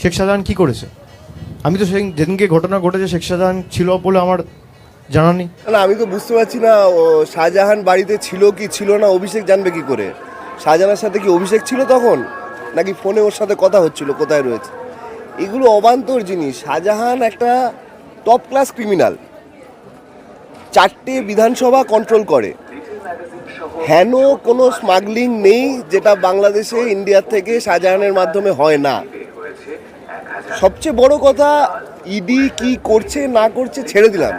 শেখ শাহজাহান কী করেছে? আমি তো সেদিন যেদিনকে ঘটনা ঘটেছে, শেখ শাহজাহান ছিল বলে আমার জানা নেই। না আমি তো বুঝতে পারছি না, ও শাহজাহান বাড়িতে ছিল কি ছিল না, অভিষেক জানবে কি করে? শাহজাহানের সাথে কি অভিষেক ছিল তখন? নাকি ফোনে ওর সাথে কথা হচ্ছিল, কোথায় রয়েছে? এগুলো অবান্তর জিনিস। শাহজাহান একটা টপ ক্লাস ক্রিমিনাল চারটে বিধানসভা কন্ট্রোল করে। হেন কোনো স্মাগলিং নেই, যেটা বাংলাদেশে ইন্ডিয়ার থেকে শাহজাহানের মাধ্যমে হয় না। সবচেয়ে বড় কথা, ইডি কি করছে, না করছে ছেড়ে দিলাম।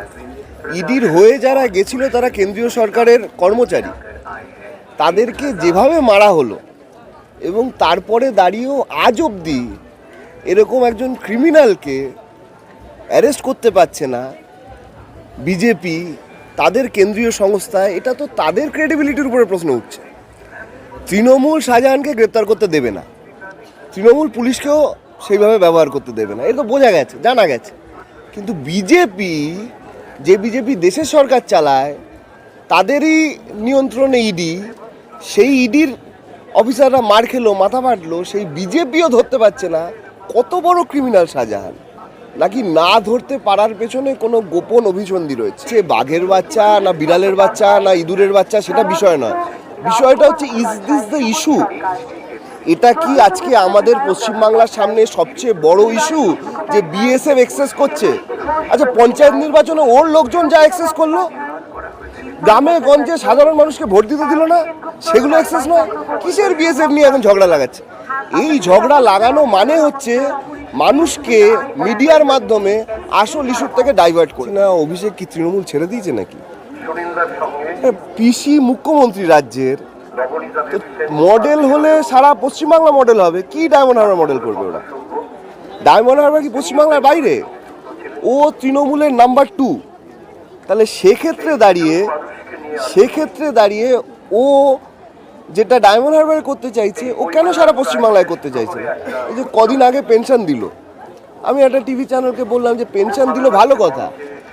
ইডির হয়ে যারা গেছিল, তারা কেন্দ্রীয় সরকারের কর্মচারী। তাদেরকে যেভাবে মারা হলো, এবং তারপরে দাঁড়িয়েও আজ অবধি এরকম একজন ক্রিমিনালকে অ্যারেস্ট করতে পারছে না, বিজেপি, তাদের কেন্দ্রীয় সংস্থা, এটা তো তাদের ক্রেডিবিলিটির উপরে প্রশ্ন উঠছে। তৃণমূল শাহজাহানকে গ্রেপ্তার করতে দেবে না। তৃণমূল পুলিশকেও সেইভাবে ব্যবহার করতে দেবে না। এটা তো বোঝা গেছে, জানা গেছে। কিন্তু বিজেপি, যে বিজেপি দেশের সরকার চালায়, তাদেরই নিয়ন্ত্রণে ইডি, সেই ইডির অফিসাররা মার খেলো, মাথা ফাটলো, সেই বিজেপিও ধরতে পারছে না। কত বড় ক্রিমিনাল শাহজাহান। নাকি না ধরতে পারার পেছনে কোনো গোপন অভিসন্ধি রয়েছে? সে বাঘের বাচ্চা না বিড়ালের বাচ্চা না ইঁদুরের বাচ্চা, সেটা বিষয় নয়। বিষয়টা হচ্ছে ইজ দিস দ্য ইস্যু এটা কি আজকে আমাদের পশ্চিমবাংলার সামনে সবচেয়ে বড় ইস্যু যে বিএসএফ এক্সেস করছে? আচ্ছা পঞ্চায়েত নির্বাচনে ওর লোকজন যা এক্সেস করল? গ্রামে গঞ্জে সাধারণ মানুষকে ভোট দিতে দিল না? সেগুলো এক্সেস নয়? কিসের বিএসএফ নিয়ে এখন ঝগড়া লাগাচ্ছে? এই ঝগড়া লাগানো মানে হচ্ছে মানুষকে মিডিয়ার মাধ্যমে আসল ইস্যুর থেকে ডাইভার্ট করে। না অভিষেক কি তৃণমূল ছেড়ে দিয়েছে নাকি? পিসি মুখ্যমন্ত্রী রাজ্যের তো মডেল হলে সারা পশ্চিমবাংলা মডেল হবে। কি ডায়মন্ড হারবার মডেল করবে ওরা? ডায়মন্ড হারবার কি পশ্চিমবাংলার বাইরে? ও তৃণমূলের নাম্বার টু তাহলে সেক্ষেত্রে দাঁড়িয়ে সেক্ষেত্রে দাঁড়িয়ে ও যেটা ডায়মন্ড হারবারে করতে চাইছে, ও কেন সারা পশ্চিমবাংলায় করতে চাইছে এই যে কদিন আগে পেনশন দিল। আমি একটা টিভি চ্যানেলকে বললাম যে পেনশন দিল ভালো কথা।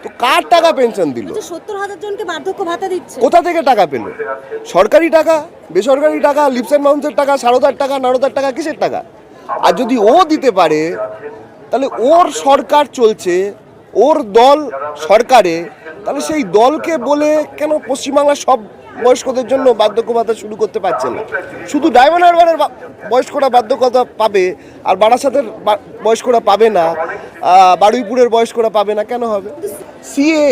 তো কার টাকা পেনশন দিল? সত্তর হাজার জনকে বার্ধক্য ভাতা দিচ্ছে। কোথা থেকে টাকা পেল? সরকারি টাকা বেসরকারি টাকা লিপস অ্যান্ড মাউন্সের টাকা সারদার টাকা নারদার টাকা কিসের টাকা? আর যদি ও দিতে পারে তাহলে ওর সরকার চলছে ওর দল সরকারে তাহলে সেই দলকে বলে কেন পশ্চিমবাংলার সব বয়স্কদের জন্য বার্ধক্য ভাতা শুরু করতে পারছে না। শুধু ডায়মন্ড হারবারের বয়স্করা বার্ধক্যতা পাবে আর বারাসাতের বয়স্করা পাবে না বারুইপুরের বয়স্করা পাবে না, কেন হবে? সিএ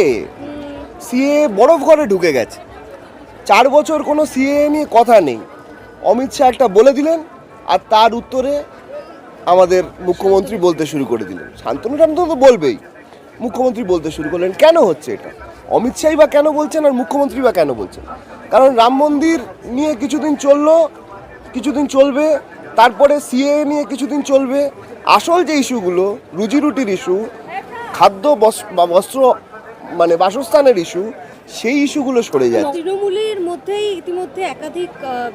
সিএ বরফ ঘরে ঢুকে গেছে। চার বছর কোনো সিএ নিয়ে কথা নেই। অমিত শাহ একটা বলে দিলেন আর তার উত্তরে আমাদের মুখ্যমন্ত্রী বলতে শুরু করে দিলেন। শান্তনু শান্তনু তো বলবেই। মুখ্যমন্ত্রী বলতে শুরু করলেন, কেন হচ্ছে এটা? অমিত শাহী বা কেন বলছেন আর মুখ্যমন্ত্রী বা কেন বলছেন? কারণ রাম মন্দির নিয়ে কিছুদিন চলল, কিছুদিন চলবে, তারপরে সিএ নিয়ে কিছুদিন চলবে। আসল যে ইস্যুগুলো, রুজি রুটির ইস্যু, খাদ্য বস্ত্র মানে বাসস্থানের ইস্যু সেই ইস্যুগুলো সরে যায়। তৃণমূলের মধ্যেই ইতিমধ্যে একাধিক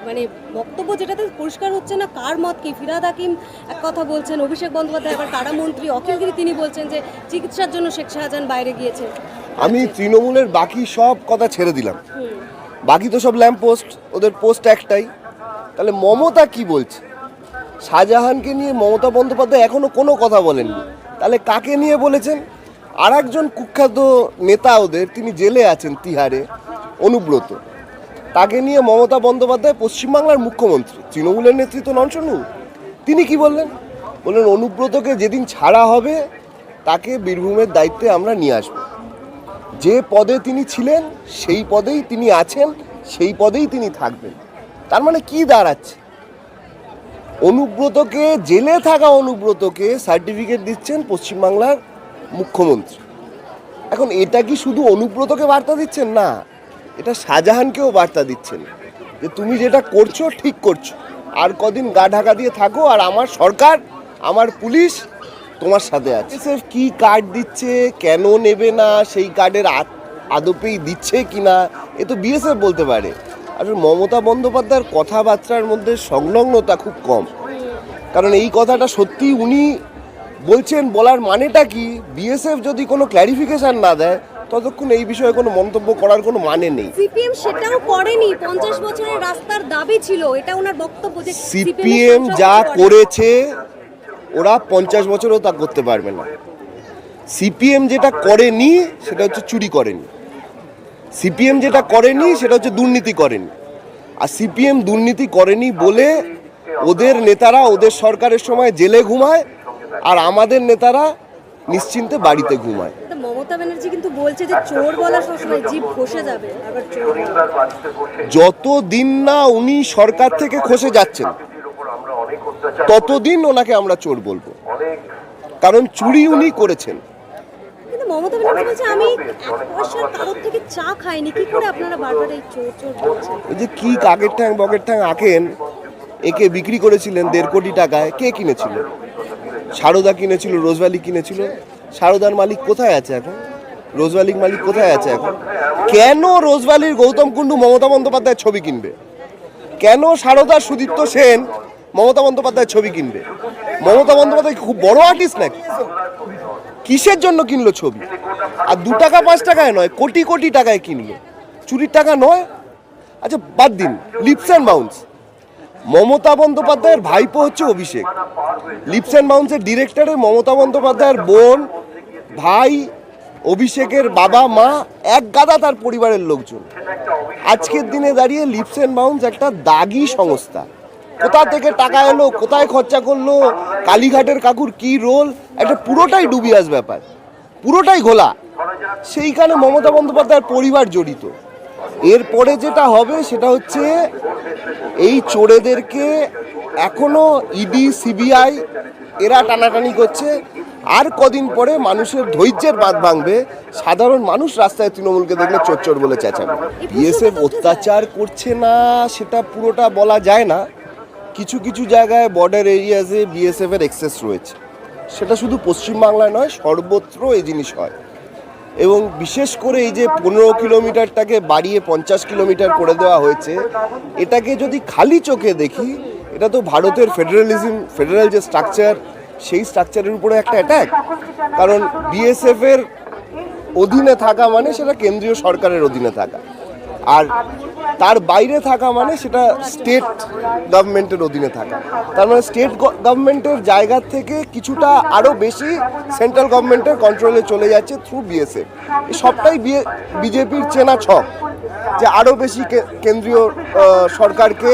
মানে বক্তব্য যেটাতে পরিষ্কার হচ্ছে না কার মত কি। ফিরাদ হাকিম এক কথা বলছেন অভিষেক বন্দ্যোপাধ্যায় আবার কারা মন্ত্রী? অখিলগিরি তিনি বলছেন যে চিকিৎসার জন্য শেখ শাহজাহান বাইরে গিয়েছে আমি তৃণমূলের বাকি সব কথা ছেড়ে দিলাম। বাকি তো সব ল্যাম্প পোস্ট ওদের পোস্ট একটাই। তাহলে মমতা কি বলছে? শাহজাহানকে নিয়ে মমতা বন্দ্যোপাধ্যায় এখনও কোনো কথা বলেননি। তাহলে কাকে নিয়ে বলেছেন? আর একজন কুখ্যাত নেতা ওদের, তিনি জেলে আছেন তিহারে, অনুব্রত। তাকে নিয়ে মমতা বন্দ্যোপাধ্যায় পশ্চিমবাংলার মুখ্যমন্ত্রী। তৃণমূলের নেতৃত্ব নন শুনু তিনি কি বললেন? বললেন, অনুব্রতকে যেদিন ছাড়া হবে, তাকে বীরভূমের দায়িত্বে আমরা নিয়ে আসব। যে পদে তিনি ছিলেন, সেই পদেই তিনি আছেন, সেই পদেই তিনি থাকবেন। তার মানে কি দাঁড়াচ্ছে? অনুব্রতকে, জেলে থাকা অনুব্রতকে সার্টিফিকেট দিচ্ছেন পশ্চিমবাংলার মুখ্যমন্ত্রী। এখন এটা কি শুধু অনুব্রতকে বার্তা দিচ্ছেন? না, এটা শাহজাহানকেও বার্তা দিচ্ছেন যে তুমি যেটা করছ, ঠিক করছ। আর কদিন গা ঢাকা দিয়ে থাকো আর আমার সরকার, আমার পুলিশ তোমার সাথে আছে। স্যার কি কার্ড দিচ্ছে, কেন নেবে না, সেই কার্ডের আদপেই দিচ্ছে কি না এ তো বিএসএফ বলতে পারে। আসলে মমতা বন্দ্যোপাধ্যায়ের কথাবার্তার মধ্যে সংলগ্নতা খুব কম। কারণ এই কথাটা সত্যি উনি বলছেন বলার মানেটা কি? বিএসএফ যদি কোনো ক্ল্যারিফিকেশন না দেয় ততক্ষণ এই বিষয়ে কোনো মন্তব্য করার কোনো মানে নেই। সিপিএম সেটাও করেনি। পঞ্চাশ বছরের রাস্তার দাবি ছিল এটা ওনার বক্তব্য যে সিপিএম যা করেছে ওরা পঞ্চাশ বছরও তা করতে পারবে না। সিপিএম যেটা করেনি সেটা হচ্ছে চুরি করেনি। সিপিএম যেটা করেনি সেটা হচ্ছে দুর্নীতি করেনি। আর সিপিএম দুর্নীতি করেনি বলে ওদের নেতারা ওদের সরকারের সময় জেলে ঘুমায় আর আমাদের নেতারা নিশ্চিন্তে বাড়িতে ঘুমায়। মমতা ব্যানার্জি কিন্তু বলছে যে চোর বলা সবসময় জীব খসে যাবে আবার চোর যত দিন না উনি সরকার থেকে খসে যাচ্ছেন ততদিন ওনাকে আমরা চোর বলব। কারণ চুরি উনি করেছেন। মমতা ব্যানার্জি আমি কারোর থেকে চা খাইনি কি করে আপনারা বারবার এই চোর চোর ওই যে কি কাকের ঠ্যাং বকের ঠ্যাং আঁকেন একে বিক্রি করেছিলেন দেড় কোটি টাকায় কে কিনেছিল? সারদা কিনেছিল রোজভ্যালি কিনেছিল। সারদার মালিক কোথায় আছে এখন? রোজভ্যালির মালিক কোথায় আছে এখন? কেন রোজভ্যালির গৌতম কুণ্ডু মমতা বন্দ্যোপাধ্যায়ের ছবি কিনবে? কেন সারদার সুদীপ্ত সেন মমতা বন্দ্যোপাধ্যায়ের ছবি কিনবে? মমতা বন্দ্যোপাধ্যায় খুব বড় আর্টিস্ট নাকি? কিসের জন্য কিনলো ছবি? আর দু টাকা, পাঁচ টাকায় নয়, কোটি কোটি টাকায় কিনলো। চুরির টাকা নয়? আচ্ছা বাদ দিন। লিপস অ্যান্ড বাউন্স মমতা বন্দ্যোপাধ্যায়ের ভাইপো হচ্ছে অভিষেক। লিপস অ্যান্ড বাউন্সের ডিরেক্টরে মমতা বন্দ্যোপাধ্যায়ের বোন, ভাই, অভিষেকের বাবা, মা, এক গাদা তার পরিবারের লোকজন। আজকের দিনে দাঁড়িয়ে লিপস অ্যান্ড বাউন্স একটা দাগি সংস্থা। কোথা থেকে টাকা এলো, কোথায় খরচা করল, কালীঘাটের কাকুর কি রোল একটা পুরোটাই ডুবিয়াস ব্যাপার। পুরোটাই ঘোলা। সেইখানে মমতা বন্দ্যোপাধ্যায়ের পরিবার জড়িত। এরপরে যেটা হবে সেটা হচ্ছে এই চোরেদেরকে এখনও ইডি, সিবিআই এরা টানাটানি করছে। আর কদিন পরে মানুষের ধৈর্যের বাঁধ ভাঙবে। সাধারণ মানুষ রাস্তায় তৃণমূলকে দেখলে চোর চোর বলে চেঁচাবে। বিএসএফ অত্যাচার করছে না, সেটা পুরোটা বলা যায় না। কিছু কিছু জায়গায় বর্ডার এরিয়াজে বিএসএফ এর এক্সেস রয়েছে। সেটা শুধু পশ্চিমবাংলায় নয়, সর্বত্র এই জিনিস হয়। এবং বিশেষ করে এই যে পনেরো কিলোমিটারটাকে বাড়িয়ে পঞ্চাশ কিলোমিটার করে দেওয়া হয়েছে, এটাকে যদি খালি চোখে দেখি, এটা তো ভারতের ফেডারেলিজম ফেডারেল যে স্ট্রাকচার সেই স্ট্রাকচারের উপরে একটা অ্যাট্যাক কারণ বিএসএফের অধীনে থাকা মানে সেটা কেন্দ্রীয় সরকারের অধীনে থাকা। আর তার বাইরে থাকা মানে সেটা স্টেট গভর্নমেন্টের অধীনে থাকা। তার মানে স্টেট গভর্নমেন্টের জায়গা থেকে কিছুটা আরও বেশি সেন্ট্রাল গভর্নমেন্টের কন্ট্রোলে চলে যাচ্ছে থ্রু বিএসএফ এই সবটাই বিজেপির চেনা ছক যে আরও বেশি কেন্দ্রীয় সরকারকে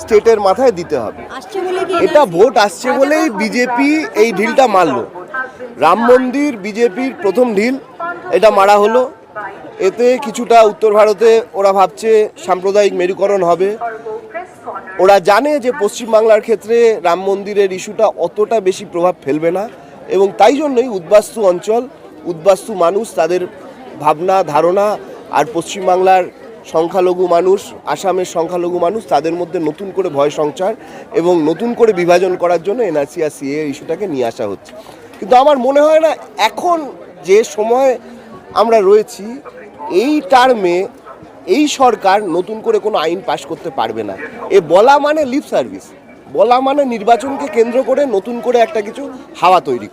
স্টেটের মাথায় দিতে হবে। এটা ভোট আসছে বলেই বিজেপি এই ঢিলটা মারলো। রাম মন্দির বিজেপির প্রথম ঢিল এটা মারা হলো। এতে কিছুটা উত্তর ভারতে ওরা ভাবছে সাম্প্রদায়িক মেরুকরণ হবে। ওরা জানে যে পশ্চিমবাংলার ক্ষেত্রে রাম মন্দিরের ইস্যুটা অতটা বেশি প্রভাব ফেলবে না এবং তাই জন্যই উদ্বাস্তু অঞ্চল, উদ্বাস্তু মানুষ তাদের ভাবনা, ধারণা আর পশ্চিমবাংলার সংখ্যালঘু মানুষ, আসামের সংখ্যালঘু মানুষ তাদের মধ্যে নতুন করে ভয় সঞ্চার এবং নতুন করে বিভাজন করার জন্য এনআরসি আর সিএ ইস্যুটাকে নিয়ে আসা হচ্ছে। কিন্তু আমার মনে হয় না, এখন যে সময় আমরা রয়েছি এই টার্মে এই সরকার নতুন করে কোনো আইন পাশ করতে পারবে না। এ বলা মানে লিপ সার্ভিস বলা মানে নির্বাচনকে কেন্দ্র করে নতুন করে একটা কিছু হাওয়া তৈরি